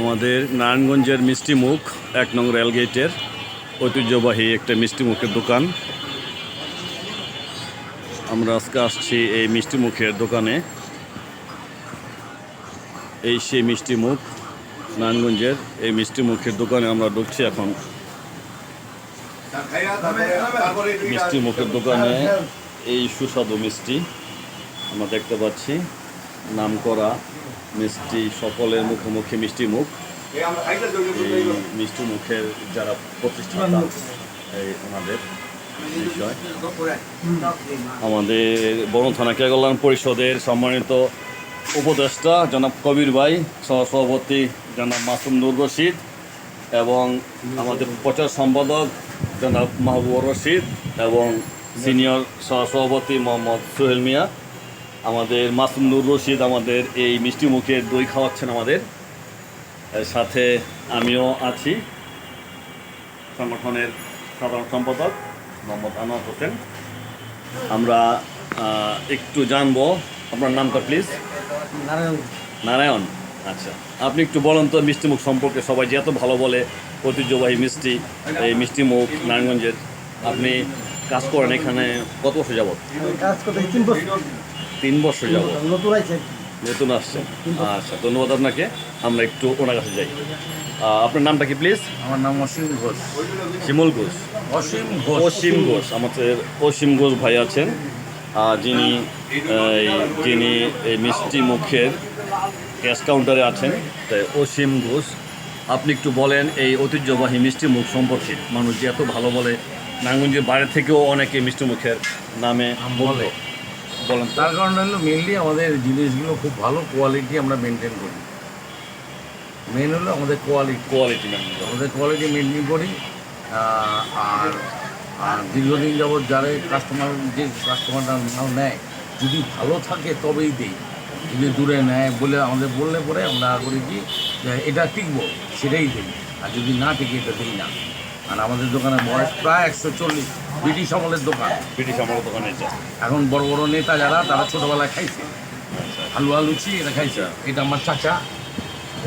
আমাদের নারায়ণগঞ্জের মিষ্টি মুখ, এক নং রেলগেটের ঐতিহ্যবাহী একটা মিষ্টি মুখের দোকান। আমরা আজকে আসছি এই মিষ্টি মুখের দোকানে। এই সেই মিষ্টি মুখ, নারায়ণগঞ্জের এই মিষ্টি মুখের দোকানে আমরা ঢুকছি এখন। মিষ্টি মুখের দোকানে এই সুস্বাদু মিষ্টি আমরা দেখতে পাচ্ছি। নাম করা মিষ্টি সকলের মুখোমুখি মিষ্টি মুখ। এই মিষ্টি মুখের যারা প্রতিষ্ঠাতা, এই ওনাদের বিষয় আমাদের বন থানা কেগলান পরিষদের সম্মানিত উপদেষ্টা জনাব কবির ভাই, সহসভাপতি জনাব মাসুম নুর রশিদ এবং আমাদের প্রচার সম্পাদক জনাব মাহবুবুর রশিদ এবং সিনিয়র সহসভাপতি মোহাম্মদ সোহেল মিয়া। আমাদের মাসুম নুর রশিদ আমাদের এই মিষ্টি মুখের দই খাওয়াচ্ছেন আমাদের। সাথে আমিও আছি। সংগঠনের সাধারণ সম্পাদক মোহাম্মদ আনোয়ার হোসেন। আমরা একটু জানব আপনার নামটা প্লিজ নারায়ণ। নারায়ণ আচ্ছা। আপনি একটু বলেন তো মিষ্টিমুখ সম্পর্কে সবাই যে এত ভালো বলে ঐতিহ্যবাহী মিষ্টি এই মিষ্টিমুখ নারায়ণগঞ্জের। আপনি কাজ করেন এখানে কত বছর যাবত কাজ করতে তিন বছর। তিন বছর যাবত নতুন নতুন আসছেন আচ্ছা ধন্যবাদ আপনাকে। আমরা একটু ওনার কাছে যাই। আপনার নামটা কি প্লিজ আমার নাম অসীম ঘোষ। শিমুল ঘোষ। অসীম ঘোষ। অসীম ঘোষ আমাদের অসীম ঘোষ ভাই আছেন। যিনি এই, যিনি এই মিষ্টি মুখের ক্যাশ কাউন্টারে আছেন। তাই অসীম ঘোষ আপনি একটু বলেন এই ঐতিহ্যবাহী মিষ্টি মুখ সম্পর্কে। মানুষ যে এত ভালো বলে নারায়ণগঞ্জের বাইরে থেকেও অনেকে মিষ্টি মুখের নামে বলে। বলেন। তার কারণ হলো মেনলি আমাদের জিনিসগুলো খুব ভালো কোয়ালিটি আমরা মেনটেন করি। মেন হলো আমাদের কোয়ালিটি কোয়ালিটি আমাদের কোয়ালিটি মেনটেন করি আর আর দীর্ঘদিন যাবৎ যারা কাস্টমার যে কাস্টমারটা মাল নেয় যদি ভালো থাকে তবেই দিই। যদি দূরে নেয় বলে আমাদের বললে পরে আমরা করি কি যে এটা টিকবো সেটাই দিই। আর যদি না টিকে এটা দিই না। আর আমাদের দোকানের বয়স প্রায় একশো চল্লিশ। ব্রিটিশ আমলের দোকান। ব্রিটিশ আমার দোকানে এখন বড় বড় নেতা যারা তারা ছোটোবেলায় খাইছে। হালুয়া লুচি এটা খাইছে। এটা আমার চাচা।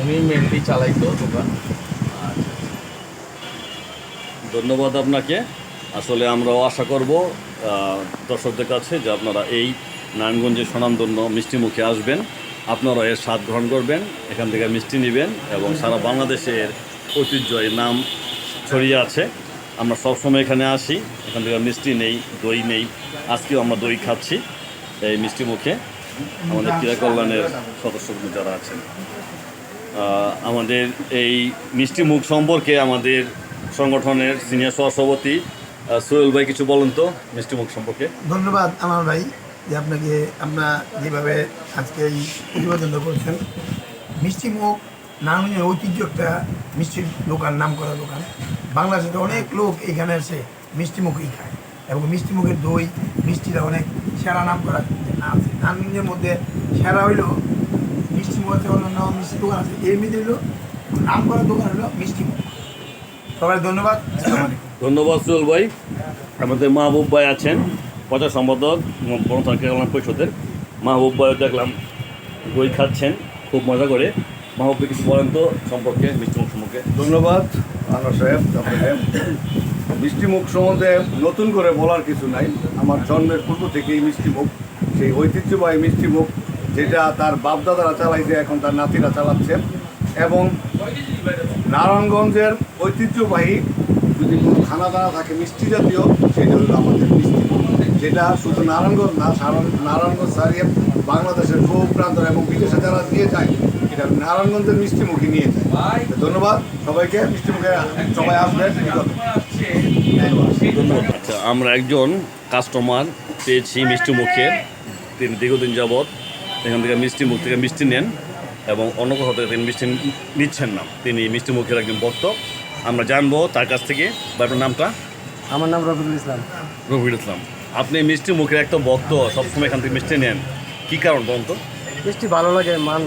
উনি মেনলি চালাইতো দোকান। ধন্যবাদ আপনাকে। আসলে আমরাও আশা করব দর্শকদের কাছে যে আপনারা এই নারায়ণগঞ্জের স্বনামধন্য মিষ্টি মুখে আসবেন। আপনারা এর স্বাদ গ্রহণ করবেন এখান থেকে মিষ্টি নেবেন এবং সারা বাংলাদেশের ঐতিহ্য এর নাম ছড়িয়ে আছে। আমরা সবসময় এখানে আসি। এখান থেকে মিষ্টি নেই, দই নেই। আজকেও আমরা দই খাচ্ছি এই মিষ্টি মুখে। আমাদের ক্রীড়া কল্যাণের সদস্য যারা আছেন। আমাদের এই মিষ্টি মুখ সম্পর্কে আমাদের সংগঠনের সিনিয়র সহসভাপতি সোহেল ভাই কিছু বলুন তো মিষ্টি মুখ সম্পর্কে? ধন্যবাদ আমার ভাই যে আপনাকে, আমরা যেভাবে আজকে এই প্রতিবেদন করছেন। মিষ্টি মুখ নারায়ণের ঐতিহ্য একটা মিষ্টির দোকান নাম করা দোকান। বাংলাদেশে অনেক লোক এখানে এসে মিষ্টি মুখই খায় এবং মিষ্টি মুখের দই মিষ্টিটা অনেক সেরা নাম করা আছে। নারায়ণগঞ্জের মধ্যে সেরা হইল মিষ্টি মুখ আছে, অন্যান্য মিষ্টি দোকান আছে। এর মধ্যে হইল নাম করা দোকান হলো মিষ্টি মুখ। সবাই ধন্যবাদ। ধন্যবাদ সোহেল ভাই। আমাদের মাহবুব ভাই আছেন, প্রচার সম্পাদক বনথান কেরালা পরিষদের। মাহবুব ভাই দেখলাম দই খাচ্ছেন, খুব মজা করে। মাহবুব ভাই কিছু বলেন তো সম্পর্কে মিষ্টি মুখ সম্পর্কে। ধন্যবাদ আনোয়ার সাহেব আপনাকে মিষ্টি মুখ সম্বন্ধে নতুন করে বলার কিছু নাই। আমার জন্মের পূর্ব থেকেই মিষ্টি মুখ সেই ঐতিহ্যবাহী মিষ্টিমুখ, যেটা তার বাপদাদারা চালাইছে, এখন তার নাতিরা চালাচ্ছেন এবং নারায়ণগঞ্জের ঐতিহ্যবাহী যদি কোনো খানা দানা থাকে, মিষ্টি জাতীয়, সেটা হলো আমাদের মিষ্টি। যেটা শুধু নারায়ণগঞ্জ না সারা নারায়ণগঞ্জ ছাড়িয়ে বাংলাদেশের বহু প্রান্ত এবং বিদেশে যারা নিয়ে যায় এটা নারায়ণগঞ্জের মিষ্টি মুখে নিয়ে যায়। ধন্যবাদ সবাইকে মিষ্টি মুখে সবাই আসবেন। আচ্ছা আমরা একজন কাস্টমার পেয়েছি মিষ্টি মুখের তিনি দীর্ঘদিন যাবৎ এখান থেকে মিষ্টি মুখ থেকে মিষ্টি নেন এবং অন্য কোথাও থেকে তিনি মিষ্টি নিচ্ছেন না। তিনি মিষ্টি মুখের একজন ভক্ত। আমরা জানব তার কাছ থেকে। বা নামটা? আমার নাম রফিকুল ইসলাম। রবিউল ইসলাম। আপনি মিষ্টি মুখের একটা ভক্ত, সবসময় এখান থেকে মিষ্টি নেন। কী কারণ বলুন তো? মিষ্টি ভালো লাগে, মান